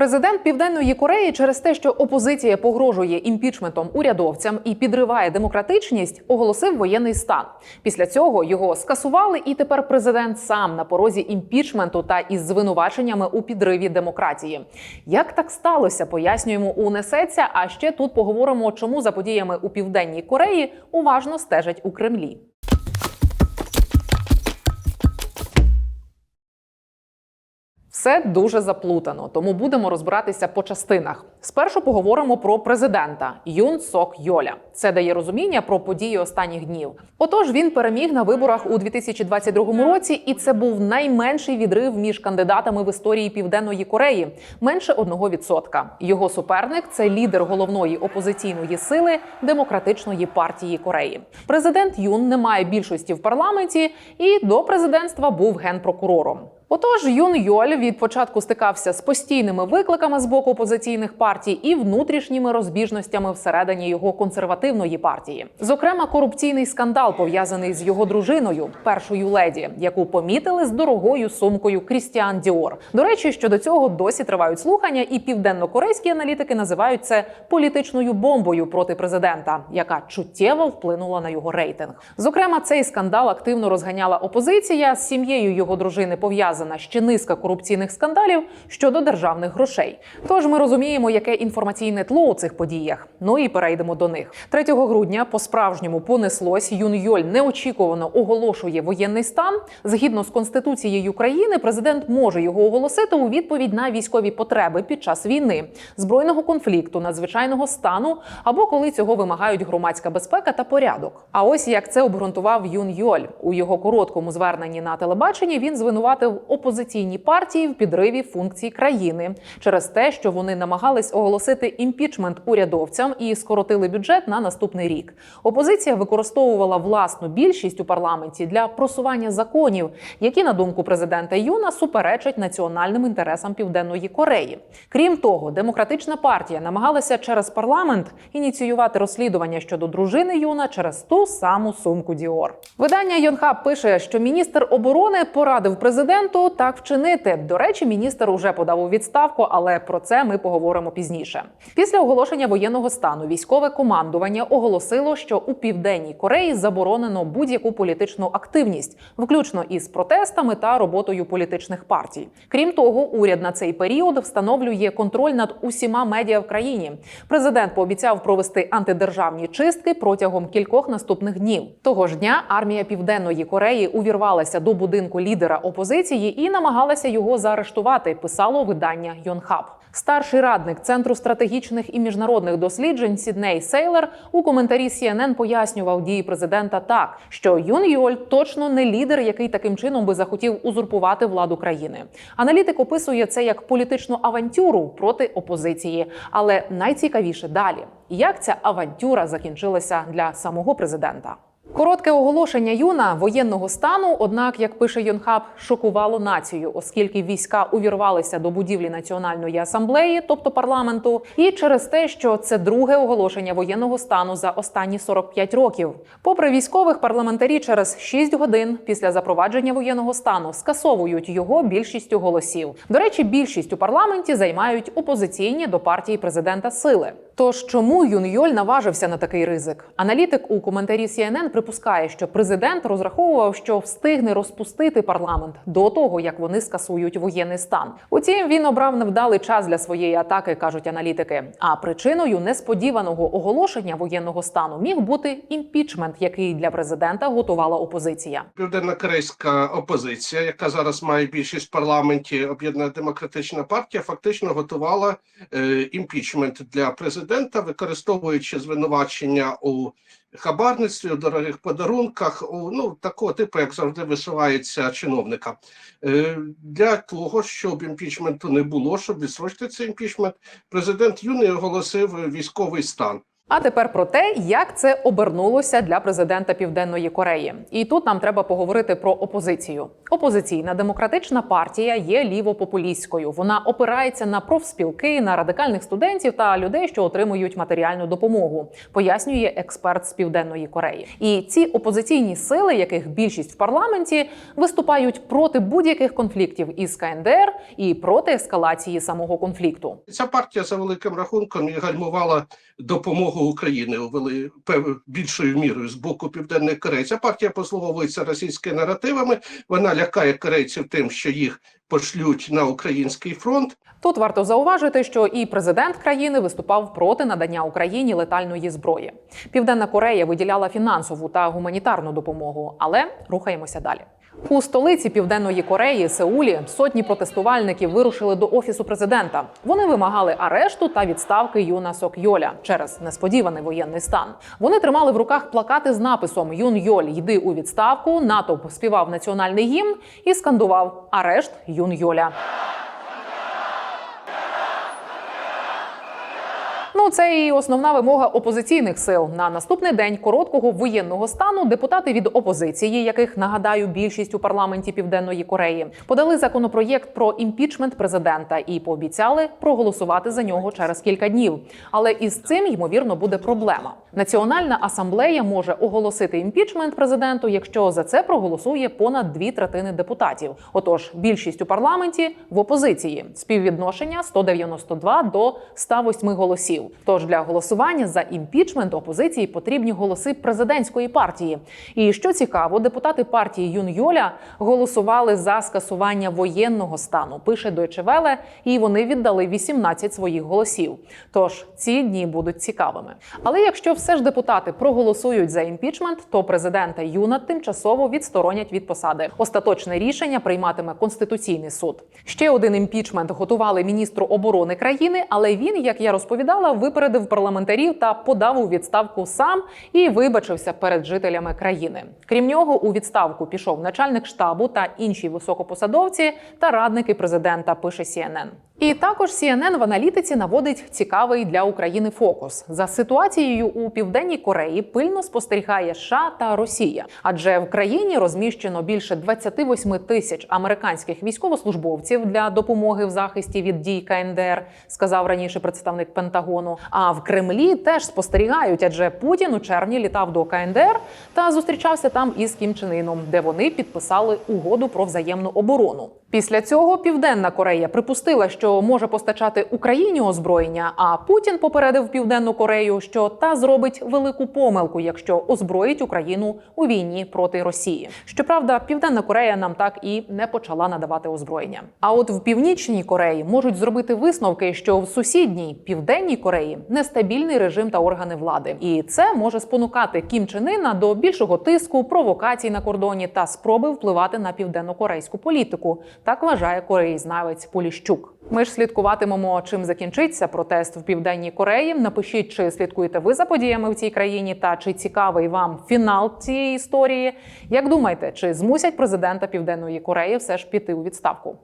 Президент Південної Кореї через те, що опозиція погрожує імпічментом урядовцям і підриває демократичність, оголосив воєнний стан. Після цього його скасували, і тепер президент сам на порозі імпічменту та із звинуваченнями у підриві демократії. Як так сталося, пояснюємо у несеться. А ще тут поговоримо, чому за подіями у південній Кореї уважно стежать у Кремлі. Все дуже заплутано, тому будемо розбиратися по частинах. Спершу поговоримо про президента Юн Сок Йоля. Це дає розуміння про події останніх днів. Отож, він переміг на виборах у 2022 році, і це був найменший відрив між кандидатами в історії Південної Кореї менше 1%. Його суперник це лідер головної опозиційної сили демократичної партії Кореї. Президент Юн не має більшості в парламенті і до президентства був генпрокурором. Отож, Юн Йоль від початку стикався з постійними викликами з боку опозиційних партій і внутрішніми розбіжностями всередині його консервативної партії. Зокрема, корупційний скандал пов'язаний з його дружиною, першою леді, яку помітили з дорогою сумкою Крістіан Діор. До речі, щодо цього досі тривають слухання, і південнокорейські аналітики називають це політичною бомбою проти президента, яка чуттєво вплинула на його рейтинг. Зокрема, цей скандал активно розганяла опозиція з сім'єю його дружини пов'язана ще низка корупційних скандалів щодо державних грошей. Тож ми розуміємо, яке інформаційне тло у цих подіях. Ну і перейдемо до них. 3 грудня по справжньому понеслось. Юн Йоль неочікувано оголошує воєнний стан. Згідно з конституцією України, президент може його оголосити у відповідь на військові потреби під час війни, збройного конфлікту, надзвичайного стану або коли цього вимагають громадська безпека та порядок. А ось як це обґрунтував Юн Йоль у його короткому зверненні на телебаченні. Він звинуватив опозиційні партії в підриві функцій країни через те, що вони намагались оголосити імпічмент урядовцям і скоротили бюджет на наступний рік. Опозиція використовувала власну більшість у парламенті для просування законів, які, на думку президента Юна, суперечать національним інтересам Південної Кореї. Крім того, демократична партія намагалася через парламент ініціювати розслідування щодо дружини Юна через ту саму сумку Діор. Видання Йонхаб пише, що міністр оборони порадив президенту так вчинити. До речі, міністр уже подав у відставку, але про це ми поговоримо пізніше. Після оголошення воєнного стану військове командування оголосило, що у південній Кореї заборонено будь-яку політичну активність, включно із протестами та роботою політичних партій. Крім того, уряд на цей період встановлює контроль над усіма медіа в країні. Президент пообіцяв провести антидержавні чистки протягом кількох наступних днів. Того ж дня армія Південної Кореї увірвалася до будинку лідера опозиції і намагалася його заарештувати. Писало видання Йонхаб. Старший радник центру стратегічних і міжнародних досліджень Сідней Сейлер у коментарі CNN пояснював дії президента так, що Юн Йоль точно не лідер, який таким чином би захотів узурпувати владу країни. Аналітик описує це як політичну авантюру проти опозиції. Але найцікавіше далі, як ця авантюра закінчилася для самого президента. Коротке оголошення юна воєнного стану, однак, як пише Йонхаб, шокувало націю, оскільки війська увірвалися до будівлі національної асамблеї, тобто парламенту, і через те, що це друге оголошення воєнного стану за останні 45 років. Попри військових, парламентарі через 6 годин після запровадження воєнного стану скасовують його більшістю голосів. До речі, більшість у парламенті займають опозиційні до партії президента сили. Тож чому Юн Йоль наважився на такий ризик? Аналітик у коментарі CNN припускає, що президент розраховував, що встигне розпустити парламент до того, як вони скасують воєнний стан. Утім, він обрав невдалий час для своєї атаки, кажуть аналітики. А причиною несподіваного оголошення воєнного стану міг бути імпічмент, який для президента готувала опозиція. Південна корейська опозиція, яка зараз має більшість в парламенті, об'єднана демократична партія, фактично готувала е, імпічмент для президента, використовуючи звинувачення у хабарництві, у дорогих подарунках, у ну такого типу, як завжди висувається чиновника. Е, для того, щоб імпічменту не було, щоб відсрочити цей імпічмент, президент Юний оголосив військовий стан. А тепер про те, як це обернулося для президента Південної Кореї. І тут нам треба поговорити про опозицію. Опозиційна демократична партія є лівопопулістською. Вона опирається на профспілки, на радикальних студентів та людей, що отримують матеріальну допомогу, пояснює експерт з Південної Кореї. І ці опозиційні сили, яких більшість в парламенті, виступають проти будь-яких конфліктів із КНДР і проти ескалації самого конфлікту. Ця партія за великим рахунком гальмувала допомогу Україні вели пев- більшою мірою з боку Південної Кореї. Ця партія послуговується російськими наративами. Вона лякає корейців тим, що їх пошлють на український фронт. Тут варто зауважити, що і президент країни виступав проти надання Україні летальної зброї. Південна Корея виділяла фінансову та гуманітарну допомогу, але рухаємося далі. У столиці Південної Кореї Сеулі сотні протестувальників вирушили до офісу президента. Вони вимагали арешту та відставки Юна Сок Йоля через несподіваний воєнний стан. Вони тримали в руках плакати з написом Юн Йоль, йди у відставку. Натовп співав національний гімн і скандував Арешт Юн Йоля. Це і основна вимога опозиційних сил. На наступний день короткого воєнного стану депутати від опозиції, яких нагадаю, більшість у парламенті Південної Кореї, подали законопроєкт про імпічмент президента і пообіцяли проголосувати за нього через кілька днів. Але із цим ймовірно буде проблема. Національна асамблея може оголосити імпічмент президенту, якщо за це проголосує понад дві третини депутатів. Отож, більшість у парламенті в опозиції співвідношення 192 до 108 голосів. Тож для голосування за імпічмент опозиції потрібні голоси президентської партії. І що цікаво, депутати партії Юн Йоля голосували за скасування воєнного стану. Пише Welle, і вони віддали 18 своїх голосів. Тож ці дні будуть цікавими. Але якщо все ж депутати проголосують за імпічмент, то президента Юна тимчасово відсторонять від посади. Остаточне рішення прийматиме конституційний суд. Ще один імпічмент готували міністру оборони країни, але він, як я розповідала, випередив парламентарів та подав у відставку сам і вибачився перед жителями країни. Крім нього, у відставку пішов начальник штабу та інші високопосадовці та радники президента. Пише CNN. І також CNN в аналітиці наводить цікавий для України фокус за ситуацією у південній Кореї. Пильно спостерігає США та Росія, адже в країні розміщено більше 28 тисяч американських військовослужбовців для допомоги в захисті від дій КНДР, сказав раніше представник Пентагону. А в Кремлі теж спостерігають, адже Путін у червні літав до КНДР та зустрічався там із Кім Чен Іном, де вони підписали угоду про взаємну оборону. Після цього Південна Корея припустила, що може постачати Україні озброєння. А Путін попередив Південну Корею, що та зробить велику помилку, якщо озброїть Україну у війні проти Росії. Щоправда, Південна Корея нам так і не почала надавати озброєння. А от в північній Кореї можуть зробити висновки, що в сусідній південній Кореї нестабільний режим та органи влади, і це може спонукати Кім Чен Іна до більшого тиску, провокацій на кордоні та спроби впливати на південно-корейську політику. Так вважає кореєзнавець Поліщук. Ми ж слідкуватимемо, чим закінчиться протест в південній Кореї. Напишіть, чи слідкуєте ви за подіями в цій країні, та чи цікавий вам фінал цієї історії. Як думаєте, чи змусять президента Південної Кореї все ж піти у відставку?